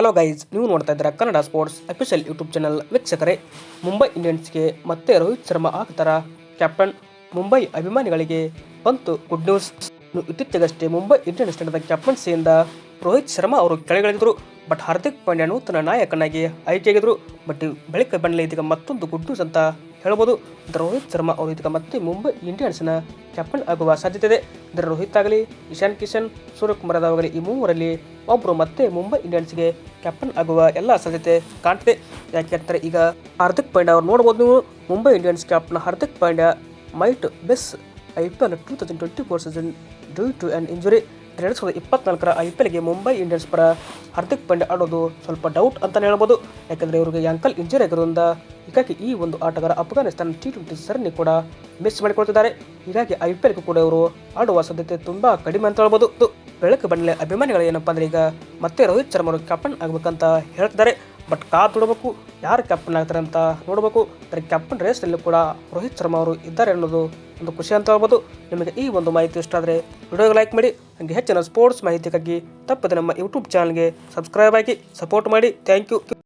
Hello guys ನೀವು ನೋಡ್ತಾ ಇದ್ದೀರಾ Kannada sports official YouTube channel ವೀಕ್ಷಕರೇ. ಮುಂಬೈ ಇಂಡಿಯನ್ಸ್ಗೆ ಮತ್ತೆ ರೋಹಿತ್ ಶರ್ಮಾ ಆಗ್ತಾರ ಕ್ಯಾಪ್ಟನ್ ಮುಂಬೈ ಅಭಿಮಾನಿಗಳಿಗೆ ಬಂತು ಗುಡ್ ನ್ಯೂಸ್ ಇತ್ತೀಚೆಗಷ್ಟೇ ಮುಂಬೈ ಇಂಡಿಯನ್ಸ್ ತಂಡದ ಕ್ಯಾಪ್ಟನ್ಸಿಯಿಂದ ರೋಹಿತ್ ಶರ್ಮಾ ಅವರು ಕೆಳಗಿಳಿದ್ರು. ಬಟ್ ಹಾರ್ದಿಕ್ ಪಾಂಡ್ಯ ನೂತನ ನಾಯಕನಾಗಿ ಆಯ್ಕೆಯಾಗಿದ್ರು. ಬಟ್ ಬಳಿಕ ಬಂಡಲೆ ಇದೀಗ ಮತ್ತೊಂದು ಗುಡ್ ನ್ಯೂಸ್ ಅಂತ ಹೇಳ್ಬೋದು. ರೋಹಿತ್ ಶರ್ಮಾ ಅವರು ಇದಕ್ಕೆ ಮತ್ತೆ ಮುಂಬೈ ಇಂಡಿಯನ್ಸ್ನ ಕ್ಯಾಪ್ಟನ್ ಆಗುವ ಸಾಧ್ಯತೆ ಇದೆ ಇದರ ರೋಹಿತ್ ಆಗಲಿ ಇಶಾನ್ ಕಿಶನ್, ಸೂರ್ಯಕುಮಾರ್ ಆಗಲಿ ಈ ಮೂವರಲ್ಲಿ ಒಬ್ಬರು ಮತ್ತೆ ಮುಂಬೈ ಇಂಡಿಯನ್ಸ್ಗೆ ಕ್ಯಾಪ್ಟನ್ ಆಗುವ ಎಲ್ಲ ಸಾಧ್ಯತೆ ಕಾಣ್ತಿದೆ. ಯಾಕೆಂದರೆ ಈಗ ಹಾರ್ದಿಕ್ ಪಾಂಡ್ಯ ಅವ್ರು ನೋಡ್ಬೋದು ನೀವು. Mumbai Indians captain Hardik Pandya, might miss, I P L two thousand twenty four season due to and injury. ಎರಡು ಸಾವಿರದ ಇಪ್ಪತ್ನಾಲ್ಕರ ಐ ಪಿ ಎಲ್ಗೆ ಮುಂಬೈ ಇಂಡಿಯನ್ಸ್ ಪರ ಹಾರ್ದಿಕ್ ಪಾಂಡ್ಯ ಆಡೋದು ಸ್ವಲ್ಪ ಡೌಟ್ ಅಂತಲೇ ಹೇಳ್ಬೋದು. ಯಾಕಂದರೆ ಇವರಿಗೆ ಅಂಕಲ್ ಇಂಜುರಿ ಆಗಿರೋದ್ರಿಂದ ಹೀಗಾಗಿ ಈ ಒಂದು ಆಟಗಾರ ಅಫ್ಘಾನಿಸ್ತಾನ ಟಿ ಟ್ವೆಂಟಿ ಸರಣಿ ಕೂಡ ಮಿಸ್ ಮಾಡಿಕೊಳ್ತಿದ್ದಾರೆ. ಹೀಗಾಗಿ ಐ ಪಿ ಎಲ್ಗೂ ಕೂಡ ಇವರು ಆಡುವ ಸಾಧ್ಯತೆ ತುಂಬ ಕಡಿಮೆ ಅಂತ ಹೇಳ್ಬೋದು. ಬೆಳಕು ಬಂದಲೆ ಅಭಿಮಾನಿಗಳು ಏನಪ್ಪ ಅಂದ್ರೆ ಈಗ ಮತ್ತೆ ರೋಹಿತ್ ಶರ್ಮರು ಕ್ಯಾಪ್ಟನ್ ಆಗಬೇಕಂತ ಹೇಳ್ತಿದ್ದಾರೆ. ಬಟ್ ಕಾದು ನೋಡಬೇಕು, ಯಾರು ಕ್ಯಾಪ್ಟನ್ ಆಗ್ತಾರೆ ಅಂತ ನೋಡಬೇಕು. ಆದರೆ ಕ್ಯಾಪ್ಟನ್ ರೇಸ್ನಲ್ಲಿ ಕೂಡ ರೋಹಿತ್ ಶರ್ಮಾ ಅವರು ಇದ್ದಾರೆ ಅನ್ನೋದು ಒಂದು ಖುಷಿ ಅಂತ ಹೇಳ್ಬೋದು. ನಿಮಗೆ ಈ ಒಂದು ಮಾಹಿತಿ ಇಷ್ಟ ಆದರೆ ವಿಡಿಯೋಗೆ ಲೈಕ್ ಮಾಡಿ, ಹಾಗೆ ಹೆಚ್ಚಿನ ಸ್ಪೋರ್ಟ್ಸ್ ಮಾಹಿತಿಗಾಗಿ ತಪ್ಪದೆ ನಮ್ಮ ಯೂಟ್ಯೂಬ್ ಚಾನಲ್ಗೆ ಸಬ್ಸ್ಕ್ರೈಬ್ ಆಗಿ ಸಪೋರ್ಟ್ ಮಾಡಿ. Thank you